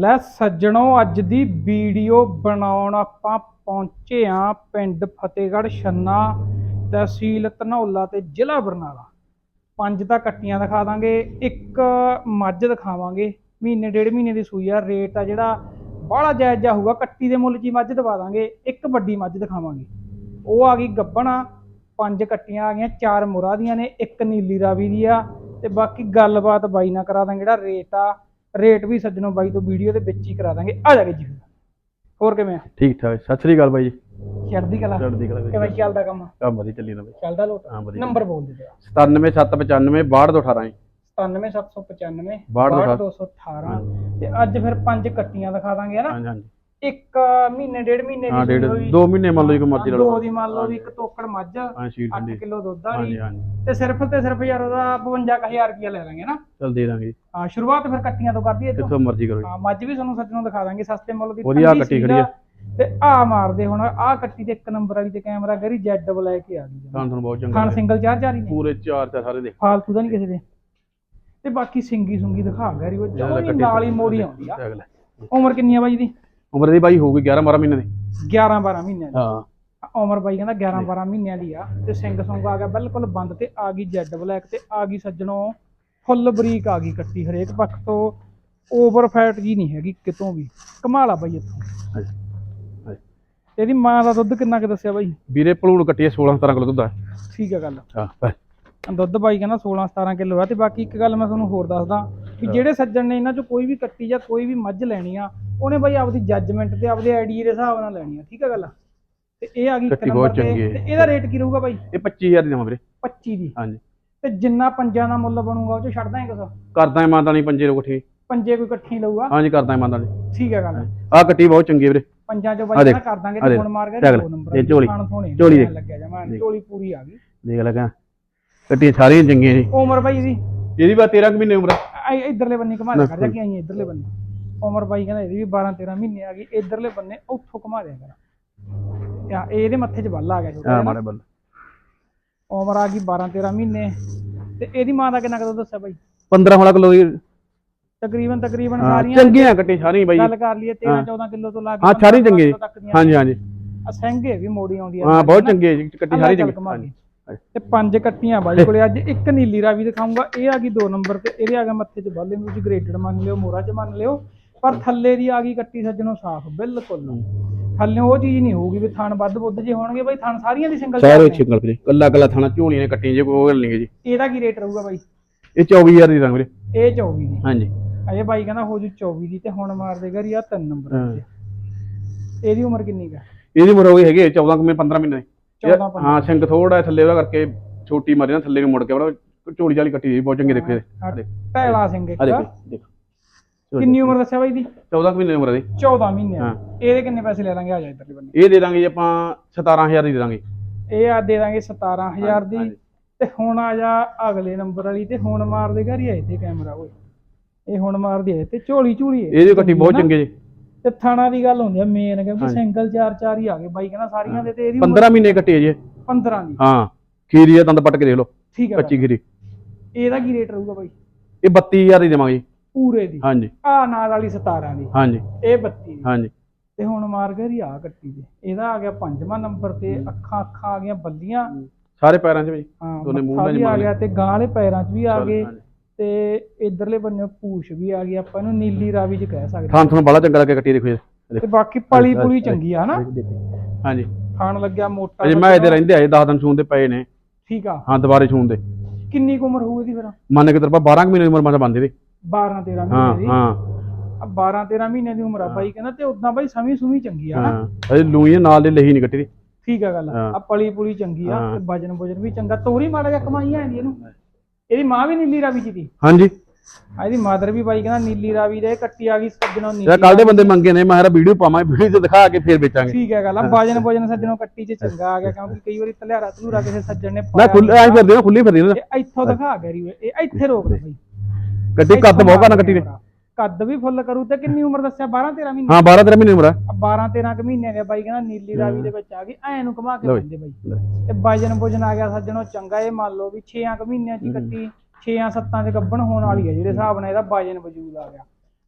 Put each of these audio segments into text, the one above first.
ਲੈ ਸੱਜਣੋ, ਅੱਜ ਦੀ ਵੀਡੀਓ ਬਣਾਉਣ ਆਪਾਂ ਪਹੁੰਚੇ ਆ ਪਿੰਡ ਫਤਿਹਗੜ੍ਹ ਛੰਨਾ ਤਹਿਸੀਲ ਧਨੌਲਾ ਤੇ ਜ਼ਿਲ੍ਹਾ ਬਰਨਾਲਾ। ਪੰਜ ਤਾਂ ਕੱਟੀਆਂ ਦਿਖਾ ਦਾਂਗੇ, ਇੱਕ ਮੱਝ ਦਿਖਾਵਾਂਗੇ। ਮਹੀਨੇ, ਡੇਢ ਮਹੀਨੇ ਦੀ ਸੂਈ ਆ, ਰੇਟ ਆ ਜਿਹੜਾ ਬਾਹਲਾ ਜਾਇਜ਼ ਜਿਹਾ ਹੋਊਗਾ, ਕੱਟੀ ਦੇ ਮੁੱਲ 'ਚ ਮੱਝ ਦਵਾ ਦਾਂਗੇ, ਇੱਕ ਵੱਡੀ ਮੱਝ ਦਿਖਾਵਾਂਗੇ। ਉਹ ਆ ਗਈ ਗੱਬਣਾ, ਪੰਜ ਕੱਟੀਆਂ ਆ ਗਈਆਂ, ਚਾਰ ਮੁਰਾ ਦੀਆਂ ਨੇ, ਇੱਕ ਨੀਲੀ ਰਾਵੀ ਦੀ ਆ, ਤੇ ਬਾਕੀ ਗੱਲਬਾਤ ਬਾਈ ਨਾਲ ਕਰਾ ਦਾਂਗੇ ਜਿਹੜਾ ਰੇਟ ਆ। ਰੇਟ ਵੀ ਸੱਜਣੋ ਬਾਈ ਤੋਂ ਵੀਡੀਓ ਦੇ ਵਿੱਚ ਹੀ ਕਰਾ ਦਾਂਗੇ। ਆ ਜਾਗੇ ਜੀ। ਹੋਰ ਕਿਵੇਂ ਆ? ਠੀਕ ਠਾਕ। ਸਤਿ ਸ੍ਰੀ ਅਕਾਲ ਬਾਈ ਜੀ। ਚੜ੍ਹਦੀ ਕਲਾ। ਚੜ੍ਹਦੀ ਕਲਾ ਕਿਵੇਂ ਚੱਲਦਾ ਕੰਮ? ਕੰਮ ਵਧੀਆ ਚੱਲੀ ਨਾ ਬਾਈ। ਚੱਲਦਾ ਲੋਟ? ਹਾਂ ਵਧੀਆ। ਨੰਬਰ ਬੋਲ ਦੇ ਦਿਓ। 97795 6218 ਜੀ। 97795 62 218 ਤੇ ਅੱਜ ਫਿਰ ਪੰਜ ਕੱਟੀਆਂ ਦਿਖਾ ਦਾਂਗੇ ਹਨਾ ਹਾਂਜੀ ਹਾਂਜੀ। ਇੱਕ ਮਹੀਨੇ ਡੇਢ ਮਹੀਨੇ ਹਾਂ ਦੀ ਡੇਢ ਹੋਈ। ਦੋ ਮਹੀਨੇ ਮੰਨ ਲਓ ਕੋਈ ਮਰਜ਼ੀ ਲਾ ਦੋ ਲਓ ਦੀ ਮੰਨ ਲਓ ਵੀ ਇੱਕ ਤੋਕੜ ਮੱਝ ਹਾਂ ਸ਼ੀਟ 8 ਠੰਡੀ ਕਿਲੋ ਦੁੱਧ ਵਾਲੀ। ਹਾਂਜੀ ਤੇ ਸਿਰਫ ਤੇ ਸਿਰਫ ਯਾਰ ਉਹਦਾ 52000 ਰੁਪਇਆ ਲੈ ਲਾਂਗੇ ਨਾ। ਚਲ ਦੇ ਦਾਂਗੇ। ਹਾਂ ਸ਼ੁਰੂਆਤ ਫਿਰ ਕੱਟੀਆਂ ਤੋਂ ਕਰਦੀ ਹੈ ਕਿੱਥੋਂ ਮਰਜ਼ੀ ਕਰੋ ਜੀ। ਹਾਂ ਮੱਝ ਵੀ ਤੁਹਾਨੂੰ ਸੱਜਣੋਂ ਦਿਖਾ ਦਾਂਗੇ ਸਸਤੇ ਮੁੱਲ ਦੀ। ਵਧੀਆ ਠੰਡੀ ਕੱਟੀ ਖੜੀ ਆ। ਤੇ ਆ ਮਾਰਦੇ ਹੁਣ ਆ ਕੱਟੀ ਤੇ ਇੱਕ ਨੰਬਰ ਵਾਲੀ ਤੇ ਕੈਮਰਾ ਗਰੀ ਜੈਡ ਲੈ ਕੇ ਆ ਗਈ ਤਾਂ ਤੁਹਾਨੂੰ ਬਹੁਤ ਚੰਗਾ ਲੱਗਿਆ। ਸਿੰਗਲ ਚਾਰ ਚਾਰ ਹੀ ਨੇ। ਪੂਰੇ ਚਾਰ ਚਾਰ ਸਾਰੇ ਦੇਖ ਫਾਲਤੂ ਦਾ ਨਹੀਂ ਕਿਸੇ ਦੇ। ਤੇ ਬਾਕੀ ਸਿੰਗੀ ਸੁੰਗੀ ਦਿਖਾ ਗਰੀ ਉਹ ਕੱਟੀ। ਨਾਲ ਹੀ ਮੋੜੀ ਆਉਂਦੀ ਆ। ਅਗਲਾ ਉਮਰ ਕਿੰਨੀ ਆ ਬਾਈ ਦੀ? ਉਮਰ ਦੀ ਬਾਈ ਹੋਊਗੀ 11 12 ਮਹੀਨੇ ਦੀ। 11 12 ਮਹੀਨਿਆਂ ਦੀ। ਹਾਂ। ਉਮਰ ਬਾਈ ਕਹਿੰਦਾ 11 12 ਮਹੀਨਿਆਂ ਦੀ ਆ ਤੇ ਸਿੰਘ ਸੁੰਗ ਆ ਗਿਆ ਬਿਲਕੁਲ ਬੰਦ ਤੇ ਆ ਗਈ ਜੈਡ ਬਲੈਕ ਤੇ ਆ ਗਈ ਸੱਜਣੋਂ। ਫੁੱਲ ਬਰੀਕ ਆ ਗਈ ਕੱਟੀ ਹਰੇਕ ਪੱਖ ਤੋਂ। ਓਵਰ ਫੈਟ ਜੀ ਨਹੀਂ ਹੈਗੀ ਕਿਤੋਂ ਵੀ। ਕਮਾਲ ਆ ਬਾਈ ਇੱਥੋਂ। ਇਹਦੀ ਮਾਂ ਦਾ ਦੁੱਧ ਕਿੰਨਾ ਕੁ ਦੱਸਿਆ ਬਾਈ? ਵੀਰੇ ਭਲੂਣ ਕੱਟੀ ਹੈ 16 17 ਕਿਲੋ ਦੁੱਧ ਆ। ਠੀਕ ਆ ਗੱਲ। ਹਾਂ। ਦੁੱਧ ਬਾਈ ਕਹਿੰਦਾ 16 17 ਕਿਲੋ ਆ ਤੇ ਬਾਕੀ ਇੱਕ ਗੱਲ ਮੈਂ ਤੁਹਾਨੂੰ ਹੋਰ ਦੱਸਦਾ ਵੀ ਜਿਹੜੇ ਸੱਜਣ ਨੇ ਇਹਨਾਂ ਚੋਂ ਕੋਈ ਵੀ ਕੱਟੀ ਜਾਂ ਕੋਈ ਵੀ ਮੱਝ ਲੈਣੀ ਆ ਉਹਨੇ ਬਾਈ ਆਪਦੀ ਜੱਜਮੈਂਟ ਤੇ ਆਪਦੇ ਆਈਡੀਆ ਦੇ ਹਿਸਾਬ ਨਾਲ ਲੈਣੀ ਆ ਠੀਕ ਆ ਗੱਲ ਤੇ ਇਹ ਆ ਗਈ ਇੱਕ ਕੱਟੀ ਨੰਬਰ ਬਹੁਤ ਤੇ ਚੰਗੀ ਹੈ। ਤੇ ਇਹਦਾ ਰੇਟ ਕੀ ਰਹੂਗਾ ਬਾਈ? ਇਹ 25000 ਦੀ ਦਵਾਂ ਵੀਰੇ। 25 ਦੀ। ਹਾਂਜੀ। ਤੇ ਜਿੰਨਾ ਪੰਜਾਂ ਦਾ ਮੁੱਲ ਬਣੂਗਾ ਉਹ ਚ ਛੱਡ ਦਾਂਗੇ ਕੁਛ? ਕਰਦਾ ਇਮਾਨਦਾਰ ਪੰਜੇ ਰੋ ਇਕੱਠੀ ਪੰਜੇ ਕੋਈ ਇਕੱਠੀ ਲਊਗਾ? ਹਾਂਜੀ ਕਰਦਾ ਇਮਾਨਦਾਰ। ਠੀਕ ਹੈ ਗੱਲ। ਆ ਕੱਟੀ ਬਹੁਤ ਚੰਗੀ ਹੈ ਵੀਰੇ। ਪੰਜਾਂ ਚੋਂ ਆਹ ਬਾਈ ਦੇਖ, ਨਾ ਕਰ ਦਾਂਗੇ ਤੇ ਦੇਖ, ਹੁਣ ਮਾਰ ਦੇਖ ਦੋ ਨੰਬਰ ਇਹ ਝੋਲੀ, ਝੋਲੀ ਦੇਖ। ਲੱਗਿਆ ਜਮਾ। ਝੋਲੀ ਪੂਰੀ ਆ ਗਈ। ਦੇਖ ਲਗਾ ਕੱਟੀਆਂ ਸਾਰੀਆਂ ਚੰਗੀਆਂ ਜੀ। ਉਮਰ ਬਾਈ ਦੀ ਇਹਦੀ ਬਾ 13 ਕੁ ਮਹੀਨੇ ਉਮਰ ਆ। ਇਧਰਲੇ ਬੰਨੇ ਘੁਮਾ ਕਰ ਜਾ ਕੇ ਆਈ ਇਧਰਲੇ ਬੰਨੇ। ਉਮਰ ਬਾਈ ਕਹਿੰਦਾ ਇਹਦੀ ਵੀ 12 13 ਮਹੀਨੇ ਆ ਗਈ ਇਧਰਲੇ ਬੰਨੇ ਉੱਥੋਂ ਘੁਮਾ ਦਿਆ ਕਰ। ਯਾ ਇਹਦੇ ਮੱਥੇ 'ਚ ਬੱਲ ਆ ਗਿਆ ਛੋਟਾ ਹਾਂ। ਮਾੜੇ ਬੱਲ। ਉਮਰ ਆ ਗਈ 12 13 ਮਹੀਨੇ। ਤੇ ਇਹਦੀ ਮਾਂ ਦਾ ਕਿੰਨਾ ਕਦੋਂ ਦੱਸਿਆ ਬਾਈ? 15 16 ਕਿਲੋ ਦੀ। ਤਕਰੀਬਨ ਤਕਰੀਬਨ ਹਾਂ, ਸਾਰੀਆਂ ਚੰਗੀਆਂ ਕੱਟੀ ਸਾਰੀਆਂ ਬਾਈ। ਗੱਲ ਕਰ ਲਈਏ 13 ਹਾਂ। 14 ਕਿਲੋ ਤੋਂ ਲਾ ਕੇ ਹਾਂ ਸਾਰੀ ਚੰਗੀ ਕਿਲੋ ਤੱਕ ਦੀਆਂ। ਹਾਂਜੀ ਹਾਂਜੀ। ਅਸੰਘੇ ਵੀ ਮੋੜੀ ਆਉਂਦੀ ਆ ਹਾਂ ਬਹੁਤ ਚੰਗੀ ਜੀ, ਕੱਟੀ ਸਾਰੀ ਚੰਗੀ। ਹਾਂਜੀ। ਤੇ ਪੰਜ ਕੱਟੀਆਂ ਬਾਈ ਕੋਲੇ ਅੱਜ ਇੱਕ ਨੀਲੀ ਰਾਵੀ ਦਿਖਾਉਂਗਾ ਇਹ ਆ ਗਈ 2 ਨੰਬਰ ਤੇ ਇਹਦੇ ਆ ਗਿਆ ਮੱਥੇ 'ਚ ਬੱਲੇ ਨੂੰ ਤੁਸੀਂ ਗ੍ਰੇਡਡ ਮੰਨ ਲਿਓ ਮੋਰਾ 'ਚ ਮੰਨ ਲਿਓ। ਪਰ ਥੱਲੇ ਦੀ ਆ ਗਈ ਕੱਟੀ ਸੱਜਣੋਂ ਸਾਫ਼ ਬਿਲਕੁਲ। ਥੱਲੇ ਉਹ ਚੀਜ਼ ਨਹੀਂ ਹੋਊਗੀ ਵੀ ਥਣ ਵੱਧ ਬੁੱਧ ਜੇ ਹੋਣਗੇ ਬਾਈ ਥਣ ਸਾਰੀਆਂ ਦੀ ਸਿੰਗਲ ਸਾਰੇ ਚੰਗਲ ਵੀਰੇ ਕੱਲਾ ਕੱਲਾ ਥਾਣਾ ਝੋਲੀਆਂ ਨੇ ਕੱਟੀਆਂ ਜੇ ਕੋਈ ਨਹੀਂ ਜੀ। ਇਹਦਾ ਕੀ ਰੇਟ ਰਹੂਗਾ ਬਾਈ? ਇਹ 24000 ਦੀ ਰੰਗ ਵੀਰੇ। ਇਹ 24 ਦੀ। ਹਾਂਜੀ। ਅਜੇ ਬਾਈ ਕਹਿੰਦਾ ਹੋ ਜੂ 24 ਦੀ ਤੇ ਹੁਣ ਮਾਰ ਦੇਗਾ ਰਿਆ 3 ਨੰਬਰ ਹਾਂ। ਤੇ। ਇਹਦੀ ਉਮਰ ਕਿੰਨੀ ਕੁ ਹੈ ਇਹਦੀ ਉਮਰ ਹੋਈ ਹੈਗੀ ਹੈ 14 ਕੁ ਮਹੀਨੇ 15 ਮਹੀਨੇ ਦੀ। 14 15 ਹਾਂ ਸਿੰਘ ਥੋੜਾ ਥੱਲੇ ਉਹਦਾ ਕਰਕੇ ਛੋਟੀ ਮਾਰੀ ਨਾ ਥੱਲੇ ਨੂੰ ਮੁੜ ਕੇ ਬੜਾ ਝੋਲੀ ਜਾਲੀ ਕੱਟੀ ਜੀ ਬਹੁਤ ਚੰਗੀ ਦੇਖੋ ਟੈਲਾ ਸਿੰਘ ਇੱਕ ਆ। ਦੇਖੋ ਦੇਖੋ। ਕਿੰਨੀ ਉਮਰ ਦੱਸਿਆ ਬਾਈ ਦੀ? 14 ਕੁ ਮਹੀਨੇ ਦੀ ਉਮਰ ਹੈ 14 ਮਹੀਨੇ ਹਾਂ। ਇਹਦੇ ਕਿੰਨੇ ਪੈਸੇ ਲੈ ਲਾਂਗੇ? ਆ ਜਾ ਇੱਧਰਲੇ ਬੰਨੇ ਇਹ ਦੇ ਦਾਂਗੇ ਜੀ ਆਪਾਂ 17000 ਦੀ ਦੇ ਦਾਂਗੇ। ਇਹ ਆ ਦੇ ਦਾਂਗੇ 17000 ਦੀ। ਹਾਂਜੀ। ਤੇ ਹੁਣ ਆ ਜਾ ਅਗਲੇ ਨੰਬਰ ਵਾਲੀ ਤੇ ਹੁਣ ਮਾਰ ਦੇ ਘਰ ਹੀ ਆਏ ਤੇ ਕੈਮਰਾ ਓਏ। ਇਹ ਹੁਣ ਮਾਰਦੀ ਹੈ ਤੇ ਝੋਲੀ ਝੂਲੀ ਹੈ ਇਹਦੀ ਕੱਟੀ ਬਹੁਤ ਚੰਗੀ ਜੀ। ਤੇ ਥਾਣਾ ਦੀ ਗੱਲ ਹੁੰਦੀ ਆ ਮੇਨ ਕਿਉਂਕਿ ਹਾਂਜੀ। ਸਿੰਗਲ ਚਾਰ ਚਾਰ ਹੀ ਆ ਗਏ। ਬਾਈ ਕਹਿੰਦਾ ਸਾਰੀਆਂ ਦੇ ਤੇ ਇਹਦੀ ਉਮਰ 15 ਮਹੀਨੇ ਕੱਟੀ ਹੈ ਜੀ ਇਹ। 15 ਦੀ। ਹਾਂ ਖੀਰੀ ਆ ਦੰਦ ਪੱਟ ਕੇ ਦੇਖ ਲਓ। ਠੀਕ ਹੈ 25 ਖੀਰੀ। ਇਹਦਾ ਕੀ ਰੇਟ ਰਹੂਗਾ ਬਾਈ? ਇਹ 32000 ਦੀ ਦੇਵਾਂਗੇ ਜੀ। ਪੂਰੇ ਦੀ। ਹਾਂਜੀ। ਆ ਨਾਲ ਵਾਲੀ 17 ਦੀ। ਹਾਂਜੀ। ਇਹ 32 ਦੀ। ਹਾਂਜੀ। ਤੇ ਹੁਣ ਮਾਰ ਗਈ ਆ ਕੱਟੀ ਦੇ। ਇਹਦਾ ਆ ਗਿਆ ਪੰਜਵਾਂ ਨੰਬਰ ਤੇ ਅੱਖਾਂ ਅੱਖਾਂ ਆ ਗਈਆਂ ਬੱਲੀਆਂ। ਸਾਰੇ ਪੈਰਾਂ 'ਚ ਵੀ? ਦੋਨੇ ਮੂੰਹ ਨਾਲ ਆ ਗਿਆ ਤੇ ਗਾਂ ਵਾਲੇ ਪੈਰਾਂ 'ਚ ਵੀ ਆ ਗਏ। ਤੇ ਇਧਰਲੇ ਬੰਨੇ ਪੂਛ ਵੀ ਆ ਗਈ ਆਪਾਂ ਇਹਨੂੰ ਨੀਲੀ ਰਾਵੀ 'ਚ ਕਹਿ ਸਕਦੇ ਥਾਂ ਤੁਹਾਨੂੰ ਬੜਾ ਚੰਗਾ ਲੱਗਿਆ ਕੱਟੀ ਦੇਖੋ ਤੇ ਬਾਕੀ ਪਲੀ ਪੁਲੀ ਚੰਗੀ ਆ ਨਾ ਹਾਂਜੀ। ਖਾਣ ਲੱਗਿਆ ਮੋਟਾ ਅਜੇ ਮੈਂ ਇਹਦੇ ਰਹਿੰਦੇ ਆਏ 10 ਦਿਨ ਸੂਣ ਦੇ ਪਏ ਨੇ। ਠੀਕ ਆ। ਹਾਂ ਦੁਬਾਰੇ ਸੂਣ ਦੇ। ਕਿੰਨੀ ਕੁ ਉਮਰ ਹੋਊ ਇਹਦੀ ਫਿਰ? ਮੰਨ ਕੇ ਤਰਪਾ 12 ਕੁ ਮਹੀਨੇ ਦੀ ਉਮਰ ਮਾ ਬੰਦੇ ਦੀ 12 13 ਹਾਂ ਮਹੀਨੇ ਦੀ। ਹਾਂ। ਆ 12 13 ਮਹੀਨੇ ਦੀ ਉਮਰ ਆ ਬਾਈ ਕਹਿੰਦਾ ਤੇ ਉਦਾਂ ਬਾਈ ਸਮੀ ਸੁਮੀ ਚੰਗੀ ਆ ਨਾ ਹਾਂ। ਅਜੇ ਲੂਈਆਂ ਨਾਲ ਦੇ ਲਹੀ ਨਹੀਂ ਕੱਟੀ। ਦੀ ਠੀਕ ਆ ਗੱਲ ਹਾਂ। ਆ ਪਲੀ ਪੁਲੀ ਚੰਗੀ ਆ ਹਾਂ। ਤੇ ਵਜਨ ਵਜਨ ਵੀ ਚੰਗਾ। ਤੋਰੀ ਮਾੜਾ ਜਿਹਾ ਕਮਾਈਆਂ ਆਂਦੀ ਇਹਨੂੰ। ਇਹਦੀ ਮਾਂ ਵੀ ਨੀਲੀ ਰਾਵੀ ਚ ਦੀ। ਹਾਂਜੀ। ਆ ਇਹਦੀ ਮਾਦਰ ਵੀ ਬਾਈ ਕਹਿੰਦਾ ਨੀਲੀ ਰਾਵੀ ਦੇ ਕੱਟੀ ਆ ਗਈ ਸੱਜਣੋਂ ਨੀਲੀ ਕੱਲ ਦੇ ਬੰਦੇ ਮੰਗੇ ਨੇ ਮੈਂ ਵੀਡੀਓ ਪਾਵਾਂ ਵੀਡੀਓ ਤੇ ਦਿਖਾ ਕੇ ਫੇਰ ਵੇਚਾਂਗੇ। ਠੀਕ ਹੈ ਗੱਲ ਆ। ਵਜਨ ਵਜਨ ਸੱਜਣੋਂ ਕੱਟੀ ਚ ਚੰਗਾ ਆ ਗਿਆ ਕਿਉਂਕਿ ਕਈ ਵਾਰੀ ਤਲਿਆਰਾ ਤਲੂਰਾ ਕਿਸੇ ਸੱਜਣ ਨੇ ਮੈਂ ਪਾਇਆ ਖੁੱਲੇ ਐਂ ਫਿਰਦੀ ਨਾ ਖੁੱਲੀ ਫਿਰਦੀ ਨਾ ਇਹ ਇੱਥੋਂ ਦਿਖਾ ਗਰੀ ਇਹ ਇੱਥੇ ਰੋਕ ਦੇ ਬਾਈ। ਗੱਡੀ ਕੱਦ ਬਹੁਤ ਕਰਨਾ ਕੱਟੀ ਨੇ ਕੱਦ ਵੀ ਫੁੱਲ ਕਰੂ ਤੇ ਕਿੰਨੀ ਉਮਰ ਦੱਸਿਆ? 12 13 ਮਹੀਨੇ? ਹਾਂ 12 13 ਮਹੀਨੇ ਉਮਰ ਆ। 12 13 ਕੁ ਮਹੀਨੇ ਦੇ ਬਾਈ ਕਹਿੰਦਾ ਨੀਲੀ ਰਾਵੀ ਦੇ ਵਿੱਚ ਆ ਗਈ। ਐ ਨੂੰ ਘੁਮਾ ਕੇ। ਬੰਦੇ ਬਾਈ। ਤੇ ਵਜਨ ਵਜਨ ਆ ਗਿਆ ਸੱਜਣੋ ਚੰਗਾ ਇਹ ਮੰਨ ਲਓ ਵੀ 6 ਕੁ ਮਹੀਨਿਆਂ ਚ ਕੱਟੀ 6 7 ਚ ਗੱਬਣ ਹੋਣ ਵਾਲੀ ਹੈ ਜਿਹੜੇ ਹਿਸਾਬ ਨਾਲ ਇਹਦਾ ਵਜਨ ਵਜੂਦ ਆ ਗਿਆ।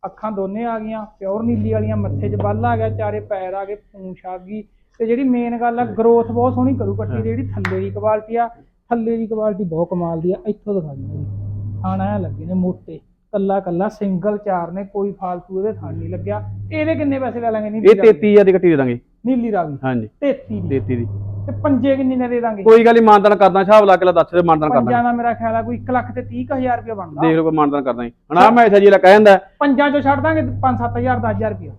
ਅੱਖਾਂ ਦੋਨੇ ਆ ਗਈਆਂ ਪਿਓਰ ਨੀਲੀ ਵਾਲੀਆਂ ਮੱਥੇ 'ਚ ਬੱਲ ਆ ਗਿਆ ਚਾਰੇ ਪੈਰ ਆ ਗਏ ਪੂੰਛ ਆ ਗਈ। ਤੇ ਜਿਹੜੀ ਮੇਨ ਗੱਲ ਆ ਗਰੋਥ ਬਹੁਤ ਸੋਹਣੀ ਕਰੂ ਕੱਟੀ ਦੀ ਜਿਹੜੀ ਥੱਲੇ ਦੀ ਕੁਆਲਿਟੀ ਆ ਥੱਲੇ ਦੀ ਕੁਆਲਿਟੀ ਬਹੁਤ ਕਮਾਲ ਦੀ ਆ। ਇੱਥੋਂ ਦਿਖਾ ਦਿੰਦਾ ਜੀ। ਖਾਣਾ ਐ ਲੱਗੇ ਨੇ ਮੋਟੇ ਕੱਲਾ ਕੱਲਾ ਸਿੰਗਲ ਚਾਰ ਨੇ ਕੋਈ ਫਾਲਤੂ ਇਹਦੇ ਥਣ ਨਹੀਂ ਲੱਗਿਆ। ਇਹਦੇ ਕਿੰਨੇ ਪੈਸੇ ਲੈ ਲਾਂਗੇ? ਇਹ ਨੀਲੀ ਰਾਵੀ 33000 ਦੀ ਕੱਟੀ ਦੇ ਦਾਂਗੇ। ਨੀਲੀ ਰਾਵੀ। ਹਾਂਜੀ। 33 ਦੀ। 33 ਦੀ। ਤੇ ਪੰਜੇ ਕਿੰਨੇ ਨੇ ਦੇ ਦਾਂਗੇ? ਕੋਈ ਗੱਲ ਨਹੀਂ ਮਾਨਦਾਨ ਕਰਦਾ ਹਿਸਾਬ ਲਾ ਕੇ ਲਾ ਦੱਸ ਦੇ ਮਾਨਦਾਨ ਕਰਦਾ। ਪੰਜਾਂ ਦਾ ਮੇਰਾ ਖਿਆਲ ਆ ਕੋਈ 1 ਲੱਖ ਤੇ 30000 ਰੁਪਏ ਬਣਦਾ। ਦੇਖ ਲਓ ਕੋਈ ਮਾਨਦਾਨ ਕਰਦਾ ਜੀ। ਹਣਾ ਮੈਂ ਜੀ ਲਾ ਕਹਿ ਜਾਂਦਾ। ਪੰਜਾਂ ਚੋਂ ਛੱਡ ਦਾਂਗੇ 5-7000 10000 ਰੁਪਏ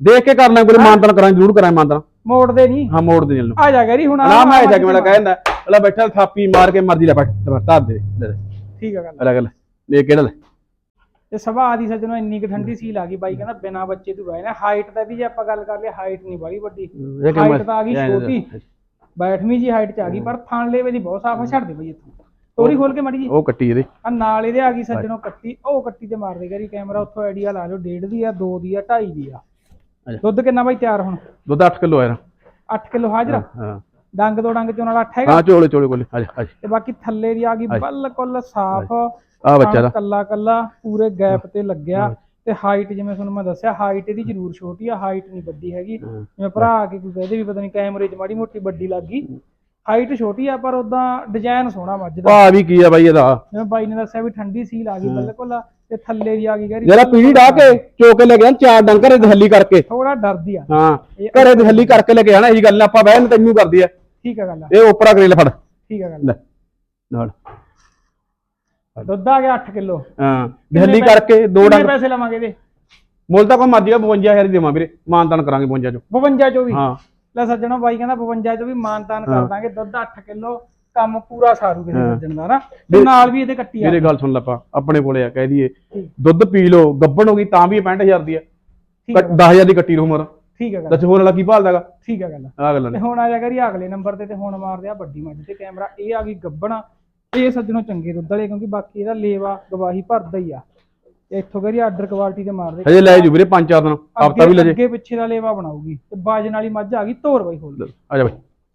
ਦੇਖ ਕੇ ਕਰ ਲੈ ਕੋਈ ਮਾਨਦਾਨ ਕਰਾਂ ਜ਼ਰੂਰ ਕਰਾਂ ਮਾਨਦਾਨ। ਮੋੜਦੇ ਨਹੀਂ ਹਾਂ ਮੋੜ ਦੇ ਨੂੰ ਆ ਜਾ ਗਰੀ ਹੁਣ ਨਾ ਮੈਂ ਐਸਾ ਕਿ ਮੈਂ ਕਹਿ ਜਾਂਦਾ। ਪਹਿਲਾਂ ਬੈਠਾ ਥਾਪੀ ਮਾਰ ਕੇ ਮਰਜ਼ੀ ਲੈ ਪੜ ਧਰ ਦੇ ਲੈ ਲੈ ਠੀਕ ਆ ਗੱਲ। ਅਲੱਗ ਲੈ ਲੈ ਕਿਹੜਾ ਲੈ? ਤੇ ਸੁਭਾਅ ਦੀ ਸੱਜਣੋ ਇੰਨੀ ਕਿ ਠੰਡੀ ਸੀਲ ਆ ਗਈ ਬਾਈ ਕਹਿੰਦਾ ਬਿਨਾ ਬੱਚੇ ਤੋਂ ਬਾਈ ਨੇ ਹਾਈਟ ਦਾ ਵੀ ਜੇ ਆਪਾਂ ਗੱਲ ਕਰ ਲਈਏ ਹਾਈਟ ਨਹੀਂ ਬੜੀ ਵੱਡੀ। ਹਾਈਟ ਤਾਂ ਆ ਗਈ ਛੋਟੀ। ਬੈਠਵੀਂ ਜੀ ਹਾਈਟ ਚ ਆ ਗਈ ਪਰ ਥਣ ਲੈਵੇ ਦੀ ਬਹੁਤ ਸਾਫ਼ ਛੱਡ ਦੇ ਬਈ ਇੱਥੋਂ। ਤੋਰੀ ਖੋਲ ਕੇ ਮੜੀ ਜੀ। ਉਹ ਕੱਟੀ ਇਹਦੇ। ਆ ਨਾਲ ਇਹਦੇ ਆ ਗਈ ਸੱਜਣੋ ਕੱਟੀ ਉਹ ਕੱਟੀ ਤੇ ਮਾਰ ਦੇ ਗਰੀ ਕੈਮਰਾ ਉੱਥੋਂ ਆਈਡੀਆ ਲਾ ਲਿਓ ਡੇਢ ਦੀ ਆ 2 ਦੀ ਆ 2.5 ਦੀ ਆ। ਦੁੱਧ ਕਿੰਨਾ ਬਾਈ ਤਿਆਰ ਹੁਣ? ਦੁੱਧ 8 ਕਿਲੋ ਆਇਆ 8 ਕਿਲੋ ਹਾਜ਼ਰ? ਹਾਂ। ਡੰਗ ਦੋ ਡੰਗ ਚੋਂ ਨਾਲ 8 ਹੈਗਾ। ਹਾਂ ਚੋਲੇ ਚੋਲੇ ਕੋਲੇ ਆ ਜਾ ਆ ਜਾ। ਤੇ ਬਾਕੀ ਥੱਲੇ ਦੀ ਆ ਗਈ ਬਿਲਕੁਲ ਸਾਫ਼। ਆ ਬੱਚਾ ਦਾ। ਕੱਲਾ ਕੱਲਾ ਪੂਰੇ ਗੈਪ ਤੇ ਲੱਗਿਆ। ਤੇ ਹਾਈਟ ਜਿਵੇਂ ਤੁਹਾਨੂੰ ਮੈਂ ਦੱਸਿਆ ਹਾਈਟ ਇਹਦੀ ਜ਼ਰੂਰ ਛੋਟੀ ਆ ਹਾਈਟ ਨਹੀਂ ਵੱਡੀ ਹੈਗੀ। ਜਿਵੇਂ ਭਰਾ ਆ ਕੇ ਕੋਈ ਕਹਦੇ ਵੀ ਪਤਾ ਨਹੀਂ ਕੈਮਰੇ 'ਚ ਮਾੜੀ ਮੋਟੀ ਵੱਡੀ ਲੱਗ ਗਈ। ਹਾਈਟ ਛੋਟੀ ਆ ਪਰ ਉਦਾਂ ਡਿਜ਼ਾਈਨ ਸੋਹਣਾ ਮੱਝ ਦਾ। ਭਾ ਵੀ ਕੀ ਆ ਬਾਈ ਇਹਦਾ? ਜਿਵੇਂ ਬਾਈ ਨੇ ਦੱਸਿਆ ਵੀ ਠੰਡੀ ਸੀਲ ਆ ਗਈ ਬਿਲਕੁਲ। ਤੇ ਥੱਲੇ ਦੀ ਆ ਗਈ ਗੈਰੀ ਜਿਹੜਾ ਪੀੜੀ ਢਾ ਕੇ ਚੋਕੇ ਲੈ ਗਿਆ ਚਾਰ ਡੰਗ ਘਰੇ ਦਹੱਲੀ ਕਰਕੇ। ਥੋੜਾ ਡਰਦੀ ਆ। ਹਾਂ ਘਰੇ ਦਹੱਲੀ ਕਰਕੇ ਲੈ ਕੇ ਆਣਾ ਇਹੀ ਗੱਲ ਆਪਾਂ ਬਹਿਨ ਤੈਨੂੰ ਕਰਦੀ ਆ। ਠੀਕ ਆ ਗੱਲ ਇਹ ਉਪਰਾ ਫੜ। ਠੀਕ ਆ ਗੱਲ ਲੈ ਨਾਲ। ਦੁੱਧ ਆ ਗਿਆ 8 ਕਿਲੋ। ਹਾਂ ਦਹੱਲੀ ਕਰਕੇ ਦੋ ਡੰਗ ਪੈਸੇ ਲਵਾਂਗੇ ਇਹਦੇ? ਮੁੱਲ ਤਾਂ ਕੋਈ ਮਰਜ਼ੀ ਆ 52000 ਹੀ ਦੇਵਾਂ ਵੀਰੇ ਮਾਨਦਾਨ ਕਰਾਂਗੇ 52 ਚੋਂ। 52 ਚੋਂ ਵੀ? ਹਾਂ। ਲੈ ਸੱਜਣੋ ਬਾਈ ਕਹਿੰਦਾ 52 ਚੋਂ ਵੀ ਮਾਨਤਾਨ ਕਰ ਦਾਂਗੇ ਦੁੱਧ 8 ਕਿਲੋ ਕੰਮ ਪੂਰਾ ਸਾਰੂ ਕਿਸੇ ਸੱਜਣ ਦਾ ਨਾ। ਤੇ ਨਾਲ ਵੀ ਇਹਦੇ ਕੱਟੀ ਆ। ਮੇਰੇ ਗੱਲ ਸੁਣ ਲੱਪਾ ਆਪਣੇ ਕੋਲੇ ਆ ਕਹਿ ਦਈਏ। ਦੁੱਧ ਪੀ ਲਓ ਗੱਬਣ ਹੋ ਗਈ ਤਾਂ ਵੀ 65000 ਦੀ ਆ। ਠੀਕ ਆ। 10000 ਦੀ ਕੱਟੀ ਰਹੂ ਮਰ ਠੀਕ ਆ ਗੱਲ। ਦੱਸ ਹੋਰ ਵਾਲਾ ਕੀ ਭਾਲਦਾਗਾ ਠੀਕ ਆ ਗੱਲ। ਆ ਗੱਲਾਂ ਤੇ ਨੇ ਹੁਣ ਆ ਜਾ ਕਰੀ ਅਗਲੇ ਨੰਬਰ ਤੇ ਤੇ ਹੁਣ ਮਾਰਦੇ ਆ ਵੱਡੀ ਮੱਝ ਤੇ ਕੈਮਰਾ। ਇਹ ਆ ਗਈ ਗੱਬਣਾ। ਇਹ ਸੱਜਣੋ ਚੰਗੇ ਦੁੱਧ ਵਾਲੇ ਕਿਉਂਕਿ ਬਾਕੀ ਇਹਦਾ ਲੇਵਾ ਗਵਾਹੀ ਭਰਦਾ ਹੀ ਆ। ਇੱਥੋਂ ਕਰੀ ਆਰਡਰ ਕੁਆਲਿਟੀ ਤੇ ਮਾਰਦੇ। ਹਜੇ ਲੈ ਜੂ ਵੀਰੇ 5-4 ਦਿਨ। ਹਫਤਾ ਵੀ ਲੈ ਜੇ ਅੱਗੇ ਪਿੱਛੇ ਦਾ ਲੇਵਾ ਬਣਾਉਗੀ ਤੇ ਬਾਜਨ ਵਾਲੀ ਮੱਝ ਆ ਗਈ ਤੋਰ ਬਾਈ ਖੋਲ ਆ ਜਾ ਬਾਈ।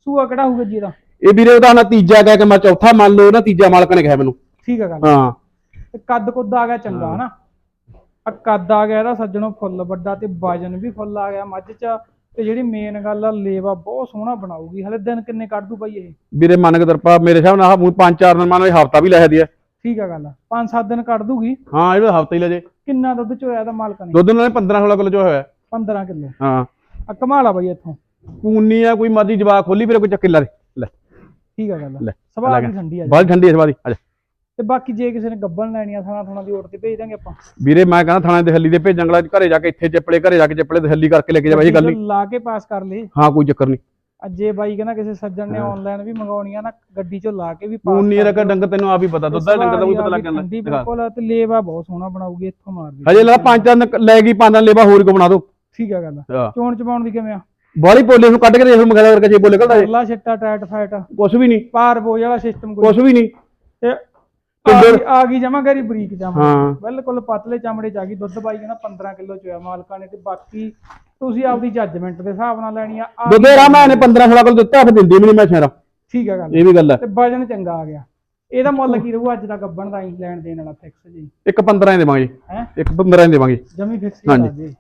ਸੂਆ ਕਿਹੜਾ ਹੋਊਗਾ ਜੀ ਇਹਦਾ? ਇਹ ਵੀਰੇ ਉਹਦਾ ਨਾ ਤੀਜਾ ਕਹਿ ਕੇ ਮੈਂ ਚੌਥਾ ਮੰਨ ਲਓ ਨਾ ਤੀਜਾ ਮਾਲਕ ਨੇ ਕਿਹਾ ਮੈਨੂੰ। ਠੀਕ ਆ ਗੱਲ। ਹਾਂ। ਤੇ ਕੱਦ ਕੁੱਦ ਆ ਗਿਆ ਚੰਗਾ ਹਨਾ? ਕੱਦ ਆ ਗਿਆ ਇਹਦਾ ਸੱਜਣੋਂ ਫੁੱਲ ਵੱਡਾ ਤੇ ਵਜਨ ਵੀ ਫੁੱਲ ਆ ਗਿਆ ਮੱਝ ਚ। ਤੇ ਜਿਹੜੀ ਮੇਨ ਗੱਲ ਆ ਲੇਵਾ ਬਹੁਤ ਸੋਹਣਾ ਬਣਾਉਗੀ ਹਲੇ ਦਿਨ ਕਿੰਨੇ ਕੱਢ ਦੂ ਬਾਈ ਇਹ? ਵੀਰੇ ਮੰਨ ਕੇ ਤਰਪਾ ਮੇਰੇ ਹਿਸਾਬ ਨਾਲ ਮੂੰਹ 5-4 ਦਿਨ ਮੰਨ ਲਓ ਹਫਤਾ ਵੀ ਲੈ ਸਕਦੀ ਆ। ਠੀਕ ਆ ਗੱਲ ਪੰਜ ਸੱਤ ਦਿਨ ਕੱਢ ਦੂਗੀ ਹਾਂ ਇਹ ਹਫਤਾ ਹੀ ਲੈ ਜੇ। ਕਿੰਨਾ ਦੁੱਧ ਚੋਇਆ ਇਹਦਾ ਮਾਲਕ ਨੇ? ਦੁੱਧ ਨਾਲ 15-16 ਕਿਲੋ ਜੋ ਹੋਇਆ। 15 ਕਿਲੋ। ਹਾਂ। ਆ ਕਮਾਲ ਆ ਬਾਈ ਇੱਥੋਂ। ਪੂਨੀ ਆ ਕੋਈ ਮਰਜ਼ੀ ਜਵਾਕ ਖੋਲੀ ਵੀਰੇ ਕੋਈ ਚੱਕੇ ਲਾ ਦੇ। ਲੈ। ਠੀਕ ਆ ਗੱਲ ਲੈ, ਸੁਭਾਅ ਲੈ ਦੀ ਠੰਡੀ ਆ ਬਾਲ ਠੰਡੀ ਇਸ ਵਾਰੀ ਆ ਜਾ। ਤੇ ਬਾਕੀ ਜੇ ਕਿਸੇ ਨੇ ਗੱਬਣ ਲੈਣੀ ਆ ਥਾਣਾ ਥਾਣਾ ਦੀ ਓਟ ਤੇ ਭੇਜ ਦਾਂਗੇ ਆਪਾਂ। ਵੀਰੇ ਮੈਂ ਕਹਿੰਦਾ ਥਾਣੇ ਦੇ ਭੇਜਣ ਵਾਲਾ ਘਰੇ ਜਾ ਕੇ ਇੱਥੇ ਚੱਪਲੇ ਘਰੇ ਜਾ ਕੇ ਚੱਪਲੇ ਦਹੱਲੀ ਕਰਕੇ ਲੈ ਕੇ ਜਾ ਬਾਈ ਗੱਲ ਲਾ ਕੇ ਪਾਸ ਕਰ ਲੇ। ਹਾਂ ਕੋਈ ਚੱਕਰ ਨਹੀਂ। ਅੱਜ ਜੇ ਬਾਈ ਕਹਿੰਦਾ ਕਿਸੇ ਸੱਜਣ ਨੇ ਆਨਲਾਈਨ ਵੀ ਮੰਗਾਉਣੀ ਆ ਨਾ ਗੱਡੀ ਚੋਂ ਲਾ ਕੇ ਵੀ ਪਾਸ ਪੂਨੀ ਦਾ ਡੰਗ ਤੈਨੂੰ ਆ ਵੀ ਪਤਾ ਦੁੱਧ ਦਾ ਡੰਗ ਦਾ ਵੀ ਪਤਾ ਲੱਗ ਜਾਂਦਾ। ਬਿਲਕੁਲ ਤੇ ਲੇਵਾ ਬਹੁਤ ਸੋਹਣਾ ਬਣਾਉਗੀ ਇੱਥੋਂ ਮਾਰਦੀ ਹਜੇ ਲਾ ਪੰਜ ਦਿਨ ਲੈ ਗਈ ਪੰਜ ਦਿਨ ਲੇਵਾ ਹੋਰ ਕੋ ਬਣਾ ਦੋ। ਠੀਕ ਆ ਗੱਲ ਚੋਣ ਚਪਾਉਣ ਦੀ ਕਿਵੇਂ ਆ? ਬਾਲੀ ਪੋਲੇ ਨੂੰ ਕੱਢ ਕੇ ਦੇਖ ਮਗਲਾ ਕਰਕੇ ਜੇ ਬੋਲੇ ਕੱਢਦਾ ਪਰਲਾ ਛਿੱਟਾ ਟਾਈਟ ਫਾਈਟ ਕੁਛ ਵੀ ਨਹੀਂ। ਪਾਰ ਬੋਝ ਵਾਲਾ ਸਿਸਟਮ ਕੁਛ ਵੀ ਨਹੀਂ। ਤੇ ਆ ਗਈ- ਆ ਗਈ ਜਮਾ ਕਰੀ ਬਰੀਕ ਜਮਾ। ਹਾਂ। ਬਿਲਕੁਲ ਪਤਲੇ ਚਮੜੇ ਚ ਆ ਗਈ ਦੁੱਧ ਬਾਈ ਕਹਿੰਦਾ 15 ਕਿਲੋ ਚੋਇਆ ਮਾਲਕਾਂ ਨੇ ਤੇ ਬਾਕੀ ਤੁਸੀਂ ਆਪਦੀ ਜੱਜਮੈਂਟ ਦੇ ਹਿਸਾਬ ਨਾਲ ਲੈਣੀ ਆ ਆ ਦੁੱਧੇ ਨੇ 15 16 ਕਿਲੋ ਦਿੱਤਾ ਫਿਰ ਦਿੰਦੀ ਵੀ ਨਹੀਂ ਮੈਂ ਸ਼ੇਰਾ ਠੀਕ ਆ ਗੱਲ। ਇਹ ਵੀ ਗੱਲ ਹੈ ਤੇ ਵਜਨ ਚੰਗਾ ਆ ਗਿਆ। ਇਹਦਾ ਮੁੱਲ ਕੀ ਰਹੂ ਅੱਜ ਦਾ ਗੱਬਣ ਦਾ ਹੀ ਲੈਣ ਦੇਣ ਵਾਲਾ ਫਿਕਸ ਜੀ? ਇੱਕ 15 ਹੀ ਦੇਵਾਂਗੇ ਹੈ? ਇੱਕ 15 ਹੀ ਦੇਵਾਂਗੇ ਜਮੀ ਫਿਕਸ ਹੀ ਹਾਂਜੀ। ਦੇ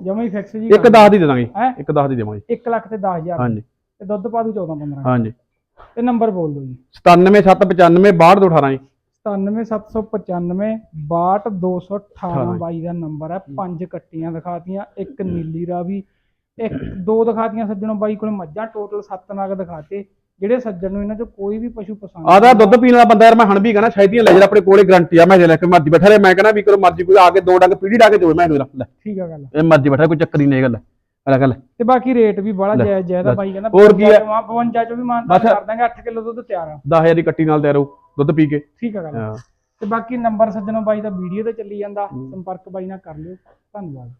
ਜਮੀ ਫਿਕਸ ਜੀ ਇੱਕ 10 ਦੀ ਦੇ ਦਾਂਗੇ ਹੈ? ਇੱਕ 10 ਦੀ ਦੇਵਾਂਗੇ 1 ਲੱਖ ਤੇ 10000 ਹਾਂਜੀ। ਤੇ ਦੁੱਧ ਪਾ ਦੂ 14 15 ਹਾਂਜੀ। ਤੇ ਨੰਬਰ ਬੋਲ ਦਿਓ ਜੀ। 97795 6218 ਜੀ। 97795 62218 ਬਾਈ ਦਾ ਨੰਬਰ ਹੈ। ਪੰਜ ਕੱਟੀਆਂ ਦਿਖਾਤੀਆਂ ਇੱਕ ਨੀਲੀ ਰਾਵੀ ਇੱਕ ਦੋ ਦਿਖਾਤੀਆਂ ਸੱਜਣੋਂ ਬਾਈ ਕੋਲ ਮੱਝਾਂ ਟੋਟਲ 7 ਨਗ ਦਿਖਾਤੇ। ਜਿਹੜੇ ਸੱਜਣ ਨੂੰ ਇਹਨਾਂ ਚੋਂ ਕੋਈ ਵੀ ਪਸ਼ੂ ਪਸੰਦ ਆਦਾ ਦੁੱਧ ਪੀਣ ਵਾਲਾ ਬੰਦਾ ਯਾਰ ਮੈਂ ਹਣ ਵੀ ਕਹਣਾ ਛੇਤੀਆਂ ਲੈ ਜਾ ਆਪਣੇ ਕੋਲੇ ਗਰੰਟੀ ਆ। ਮੈਂ ਜੇ ਲੈ ਕੇ ਮਰਜ਼ੀ ਬੈਠਾ ਰਹੇ ਮੈਂ ਕਹਣਾ ਵੀ ਕਰੋ ਮਰਜ਼ੀ ਕੋਈ ਆ ਕੇ ਦੋ ਡੰਗ ਪੀੜੀ ਡਾ ਕੇ ਜੋਏ ਮੈਂ ਇਹਨੂੰ ਲੈ ਠੀਕ ਆ ਗੱਲ। ਇਹ ਮਰਜ਼ੀ ਬੈਠਾ ਕੋਈ ਚੱਕਰ ਨਹੀਂ ਇਹ ਗੱਲ। ਅਲੱਗ ਗੱਲ ਤੇ ਬਾਕੀ ਰੇਟ ਵੀ ਬੜਾ ਜਾਇਜ਼ ਆ ਬਾਈ ਕਹਿੰਦਾ ਹੋਰ ਕੀ ਹੈ? 52 ਚੋਂ ਵੀ ਮਾਨਤਾ। ਕਰ ਦਾਂਗੇ 8 ਕਿਲੋ ਦੁੱਧ ਤਿਆਰ ਆ। 10000 ਦੀ ਕੱਟੀ ਨਾਲ ਤਿਆਰ ਹੋ ਦੁੱਧ ਪੀ ਕੇ। ਠੀਕ ਆ ਗੱਲ। ਤੇ ਬਾਕੀ ਨੰਬਰ ਸੱਜਣੋਂ ਬਾਈ ਦਾ ਵੀਡੀਓ ਤੇ ਚੱਲੀ ਜਾਂਦਾ ਸੰਪਰਕ ਬਾਈ ਨਾਲ ਕਰ ਲਿਓ। ਧੰਨਵਾਦ।